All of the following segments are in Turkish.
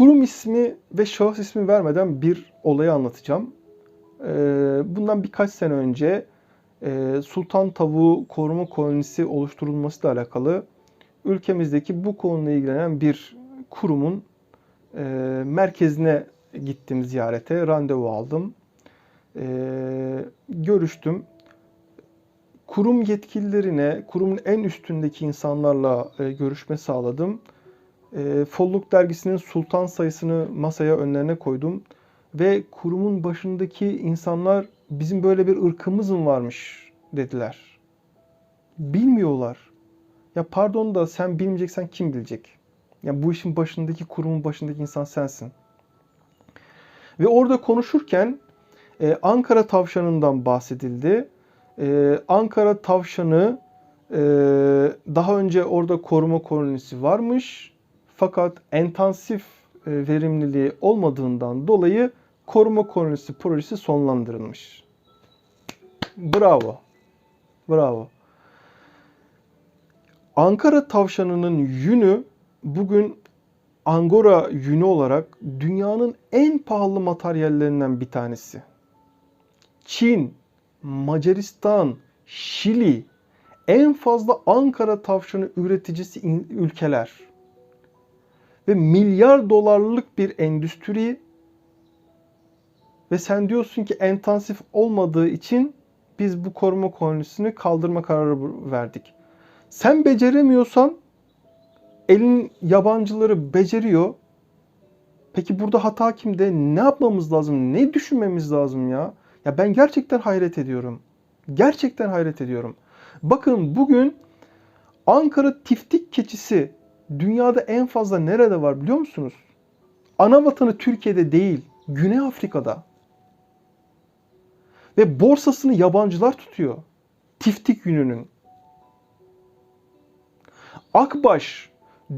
kurum ismi ve şahıs ismi vermeden bir olayı anlatacağım. Ee, bundan birkaç sene önce e, Sultan Tavuğu Koruma Kolonisi oluşturulmasıyla alakalı ülkemizdeki bu konuyla ilgilenen bir kurumun e, merkezine gittim ziyarete, randevu aldım. E, görüştüm. Kurum yetkililerine, kurumun en üstündeki insanlarla görüşme sağladım. E, Folluk dergisinin sultan sayısını masaya önlerine koydum. Ve kurumun başındaki insanlar bizim böyle bir ırkımız mı varmış dediler. Bilmiyorlar. Ya pardon da sen bilmeyeceksen kim bilecek? Ya bu işin başındaki kurumun başındaki insan sensin. Ve orada konuşurken e, Ankara tavşanından bahsedildi. E, Ankara tavşanı e, daha önce orada koruma kolonisi varmış. Fakat intensif e, verimliliği olmadığından dolayı koruma kolonisi projesi sonlandırılmış. Bravo. Bravo. Ankara tavşanının yünü bugün Angora yünü olarak dünyanın en pahalı materyallerinden bir tanesi. Çin, Macaristan, Şili en fazla Ankara tavşanı üreticisi ülkeler. Ve milyar dolarlık bir endüstri ve sen diyorsun ki intensif olmadığı için biz bu koruma kolonisini kaldırma kararı verdik. Sen beceremiyorsan elin yabancıları beceriyor. Peki burada hata kimde? Ne yapmamız lazım? Ne düşünmemiz lazım ya? Ya ben gerçekten hayret ediyorum. Gerçekten hayret ediyorum. Bakın bugün Ankara tiftik keçisi dünyada en fazla nerede var biliyor musunuz? Ana vatanı Türkiye'de değil, Güney Afrika'da. Ve borsasını yabancılar tutuyor. Tiftik yününün. Akbaş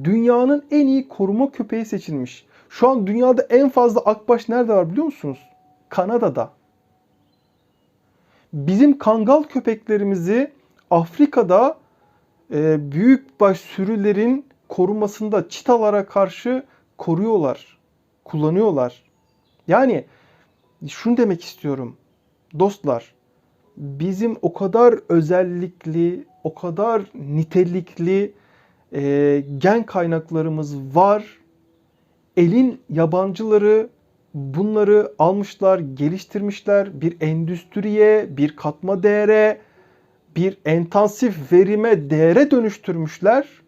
dünyanın en iyi koruma köpeği seçilmiş. Şu an dünyada en fazla akbaş nerede var biliyor musunuz? Kanada'da. Bizim kangal köpeklerimizi Afrika'da e, büyükbaş sürülerin korumasında çitalara karşı koruyorlar, kullanıyorlar. Yani şunu demek istiyorum. Dostlar, bizim o kadar özellikli, o kadar nitelikli e, gen kaynaklarımız var. Elin yabancıları bunları almışlar, geliştirmişler. Bir endüstriye, bir katma değere, bir intensif verime değere dönüştürmüşler.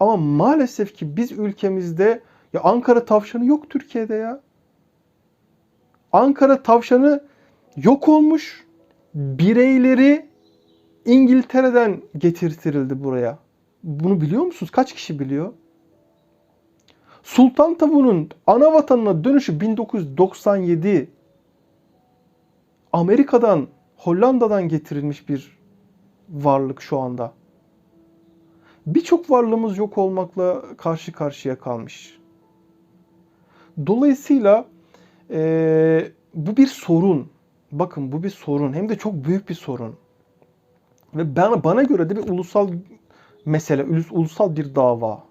Ama maalesef ki biz ülkemizde ya Ankara tavşanı yok Türkiye'de ya. Ankara tavşanı yok olmuş. Bireyleri İngiltere'den getirtirildi buraya. Bunu biliyor musunuz? Kaç kişi biliyor? Sultan tavuğunun ana vatanına dönüşü 1997. Amerika'dan, Hollanda'dan getirilmiş bir varlık şu anda. Birçok varlığımız yok olmakla karşı karşıya kalmış. Dolayısıyla e, bu bir sorun. Bakın bu bir sorun. Hem de çok büyük bir sorun. Ve bana, bana göre de bir ulusal mesele, ulus- ulusal bir dava.